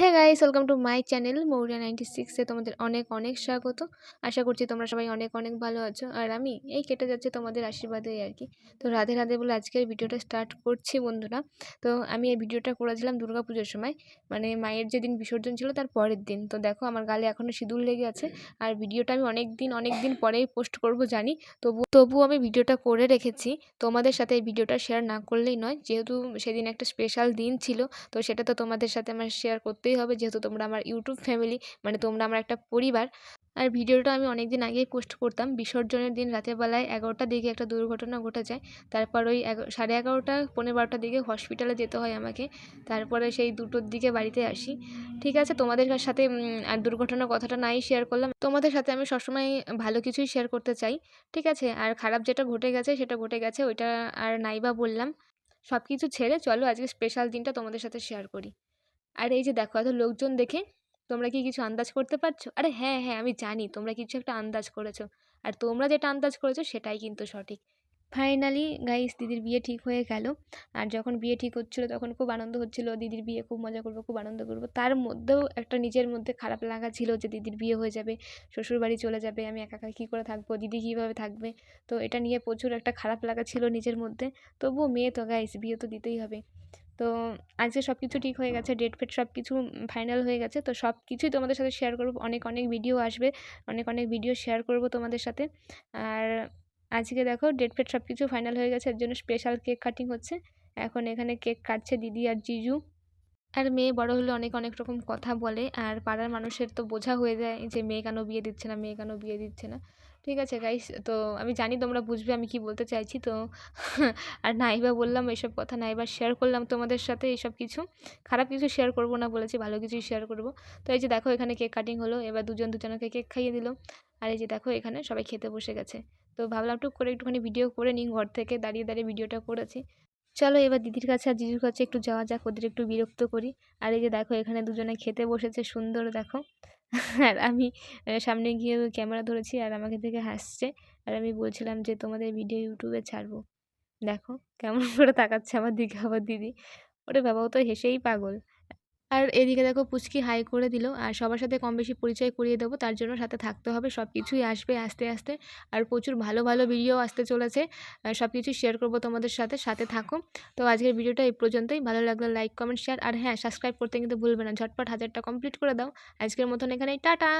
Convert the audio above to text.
Hey guys welcome to my channel Mouriya ninety সিক্সে তোমাদের অনেক অনেক স্বাগত। আশা করছি তোমরা সবাই অনেক অনেক ভালো আছো। আর আমি এই কেটে যাচ্ছে তোমাদের আশীর্বাদে আর কি। তো রাধে রাধে বলে আজকের ভিডিওটা স্টার্ট করছি বন্ধুরা। তো আমি এই ভিডিওটা করেছিলাম দুর্গা পুজোর সময়। মানে মায়ের যেদিন বিসর্জন ছিল তার পরের দিন। তো দেখো আমার গালে এখনও সিঁদুর লেগে আছে। আর ভিডিওটা আমি অনেক দিন অনেক দিন পরেই পোস্ট করব জানি। তবু তবুও আমি ভিডিওটা করে রেখেছি। তোমাদের সাথে এই ভিডিওটা শেয়ার না করলেই নয়। যেহেতু সেদিন একটা স্পেশাল দিন ছিল, তো সেটা তো তোমাদের সাথে আমার শেয়ার করতেই হবে যেহেতু তোমরা আমার ইউটিউব ফ্যামিলি মানে তোমরা আমার একটা পরিবার। আর ভিডিওটা আমি অনেক দিন আগেই পোস্ট করতাম। বিসর্জনের দিন রাতের বেলায় এগারোটার দিকে একটা দুর্ঘটনা ঘটে যায়। তারপর ওই সাড়ে এগারোটা পনেরো বারোটার দিকে হসপিটালে যেতে হয় আমাকে। তারপরে সেই দুটোর দিকে বাড়িতে আসি। ঠিক আছে, তোমাদের সাথে আর দুর্ঘটনার কথাটা নাই শেয়ার করলাম। তোমাদের সাথে আমি সবসময় ভালো কিছুই শেয়ার করতে চাই। ঠিক আছে, আর খারাপ যেটা ঘটে গেছে সেটা ঘটে গেছে, ওইটা আর নাইবা বললাম। সব কিছু ছেড়ে চলো, আজকে স্পেশাল দিনটা তোমাদের সাথে শেয়ার করি। আর এই যে দেখো, এত লোকজন দেখে তোমরা কি কিছু আন্দাজ করতে পারছ? আরে হ্যাঁ হ্যাঁ আমি জানি তোমরা কিছু একটা আন্দাজ করেছ। আর তোমরা যেটা আন্দাজ করেছ সেটাই কিন্তু সঠিক। ফাইনালি গাইস দিদির বিয়ে ঠিক হয়ে গেল। আর যখন বিয়ে ঠিক হচ্ছিল, তখন খুব আনন্দ হচ্ছিল। দিদির বিয়ে খুব মজা করব, খুব আনন্দ করব। তার মধ্যেও একটা নিজের মধ্যে খারাপ লাগা ছিল যে দিদির বিয়ে হয়ে যাবে, শ্বশুরবাড়ি চলে যাবে, আমি একা একা কী করে থাকব, দিদি কীভাবে থাকবে? তো এটা নিয়ে প্রচুর একটা খারাপ লাগা ছিল নিজের মধ্যে। তবুও মেয়ে তো গাইস বিয়ে তো দিতেই হবে। তো আজকে সব কিছু ঠিক হয়ে গেছে ডেট ফেট সব কিছু ফাইনাল হয়ে গেছে, তো সব কিছুই তোমাদের সাথে শেয়ার করব। অনেক অনেক ভিডিও আসবে, অনেক অনেক ভিডিও শেয়ার করব তোমাদের সাথে। আর আজকে দেখো ডেট ফেট সব কিছু ফাইনাল হয়ে গেছে, এর জন্য স্পেশাল কেক কাটিং হচ্ছে। এখন এখানে কেক কাটছে দিদি আর জিজু। আর মেয়ে বড় হলে অনেক অনেক রকম কথা বলে, আর পাড়ার মানুষের তো বোঝা হয়ে যায় যে মেয়ে কেন বিয়ে দিচ্ছে না, মেয়ে কেন বিয়ে দিচ্ছে না। ঠিক আছে গাইস তো আমি জানি তোমরা বুঝবে আমি কি বলতে চাইছি, তো আর নাইবা বললাম এইসব কথা, নাইবা শেয়ার করলাম তোমাদের সাথে এইসব কিছু। খারাপ কিছু শেয়ার করব না বলেছি, ভালো কিছুই শেয়ার করব। তো এই যে দেখো এখানে কেক কাটিং হলো, এবার দুজন দুজনকে কেক খাইয়ে দিল। আর এই যে দেখো এখানে সবাই খেতে বসে গেছে। তো ভাবলাম টুক করে একটুখানি ভিডিও করে নিই, ঘর থেকে দাঁড়িয়ে দাঁড়িয়ে ভিডিওটা করেছি। চলো এবার দিদির কাছে আর জিজুর কাছে একটু যাওয়া যাক, ওদের একটু বিরক্ত করি। আর এই যে দেখো এখানে দুজনে খেতে বসেছে, সুন্দর দেখো। আর আমি সামনে গিয়ে ক্যামেরা ধরেছি আর আমাকে দেখে হাসছে। আর আমি বলছিলাম যে, তোমাদের ভিডিও ইউটিউবে ছাড়বো। দেখো কেমন করে তাকাচ্ছে আমার দিকে আবার দিদি। ওরে বাবাও তো হেসেই পাগল। আর এদিকে দেখো পুচকি হাই করে দিল। আর সবার সাথে কম বেশি পরিচয় করিয়ে দেবো। তার জন্য সাথে থাকতে হবে। সব কিছুই আসবে আস্তে আস্তে। আর প্রচুর ভালো ভালো ভিডিও আসতে চলেছে। সব কিছু শেয়ার করব তোমাদের সাথে সাথে থাকো। তো আজকের ভিডিওটা এই পর্যন্তই। ভালো লাগল লাইক কমেন্ট শেয়ার আর হ্যাঁ সাবস্ক্রাইব করতে কিন্তু ভুলবে না। ঝটপট হাজারটা কমপ্লিট করে দাও। আজকের মতন এখানেই। টাটা!